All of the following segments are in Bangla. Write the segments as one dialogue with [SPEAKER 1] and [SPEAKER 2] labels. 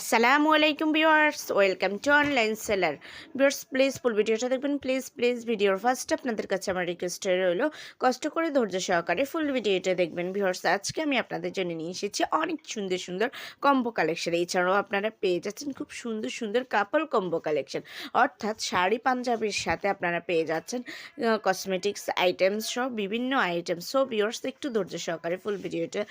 [SPEAKER 1] আসসালামু আলাইকুম viewers welcome to online seller viewers please full ভিডিওটা দেখবেন। প্লিজ প্লিজ ভিডিওর ফার্স্ট আপনাদের কাছে আমার রিকোয়েস্ট রইল, কষ্ট করে ধৈর্য সহকারে ফুল ভিডিওটা দেখবেন। ভিউয়ার্স আজকে আমি আপনাদের জন্য নিয়ে এসেছি অনেক সুন্দর সুন্দর কম্বো কালেকশন এছাড়াও আপনারা পেয়ে যাচ্ছেন খুব সুন্দর সুন্দর কাপল কম্বো কালেকশন অর্থাৎ শাড়ি, পাঞ্জাবির সাথে আপনারা পেয়ে যাচ্ছেন কসমেটিক্স আইটেমস সব বিভিন্ন আইটেম সো ভিউয়ার্স একটু ধৈর্য সহকারে ফুল ভিডিওটা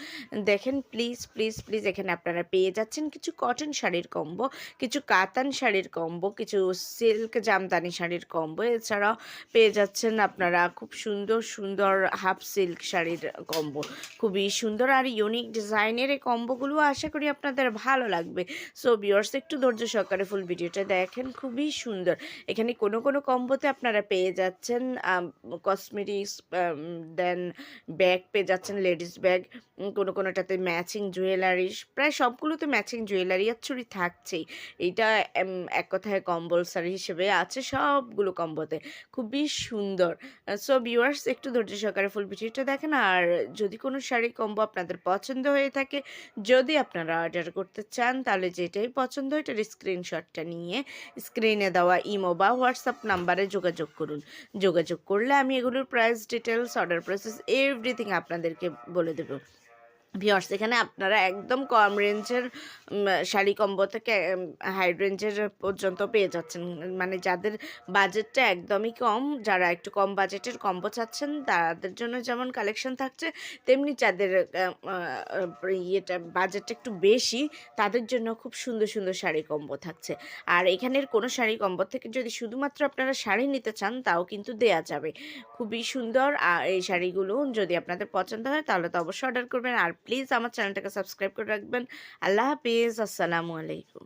[SPEAKER 1] দেখেন। প্লিজ প্লিজ প্লিজ এখানে আপনারা পেয়ে যাচ্ছেন। কিছু কটন শাড়ির কম্বো, কিছু কাতান শাড়ির কম্বো, কিছু সিল্ক জামদানি শাড়ির কম্বো, এছাড়াও পেয়ে যাচ্ছেন আপনারা খুব সুন্দর সুন্দর হাফ সিল্ক শাড়ির কম্বো। খুবই সুন্দর আর ইউনিক ডিজাইনের এই কম্বোগুলো আশা করি আপনাদের ভালো লাগবে। সো বিয়ার্স একটু ধৈর্য সহকারে ফুল ভিডিওটা দেখেন, খুবই সুন্দর। এখানে কোনো কোনো কম্বোতে আপনারা পেয়ে যাচ্ছেন কসমেটিক্স দেন ব্যাগ পেয়ে যাচ্ছেন লেডিস ব্যাগ কোনো কোনোটাতে ম্যাচিং জুয়েলারি প্রায় সবগুলোতে ম্যাচিং জুয়েলারি আর চুড়ি থাকছেই। এটা এক কথায় কম্পালসারি হিসেবে আছে সবগুলো কম্বোতে। খুবই সুন্দর। সো ভিউয়ার্স, একটু ধৈর্য সহকারে ফুল ভিডিওটা দেখেন। আর যদি কোনো শাড়ি, কম্বো আপনাদের পছন্দ হয়ে থাকে, যদি আপনারা অর্ডার করতে চান, তাহলে যেটাই পছন্দ হয়, এটার স্ক্রিনশটটা নিয়ে স্ক্রিনে দেওয়া ইমো বা হোয়াটসঅ্যাপ নাম্বারে যোগাযোগ করুন। যোগাযোগ করলে আমি এগুলোর price details order process, everything আপনাদেরকে বলে দেবো। ভিওর্স এখানে আপনারা একদম কম রেঞ্জের শাড়ি কম্বো থেকে হাই রেঞ্জের পর্যন্ত পেয়ে যাচ্ছেন। মানে যাদের বাজেটটা একদমই কম, যারা একটু কম বাজেটের কম্বো চাচ্ছেন, তাদের জন্য যেমন কালেকশন থাকছে, তেমনি যাদের ইয়েটা, বাজেটটা একটু বেশি, তাদের জন্য খুব সুন্দর সুন্দর শাড়ি কম্বো থাকছে। আর এখানের কোনো শাড়ি কম্বো থেকে যদি শুধুমাত্র আপনারা শাড়ি নিতে চান, তাও কিন্তু দেয়া যাবে। খুবই সুন্দর এই শাড়িগুলো যদি আপনাদের পছন্দ হয়, তাহলে তো অবশ্যই অর্ডার করবেন। আর প্লিজ আমার চ্যানেলটাকে সাবস্ক্রাইব করে রাখবেন আল্লাহ হাফিজ আসসালামু আলাইকুম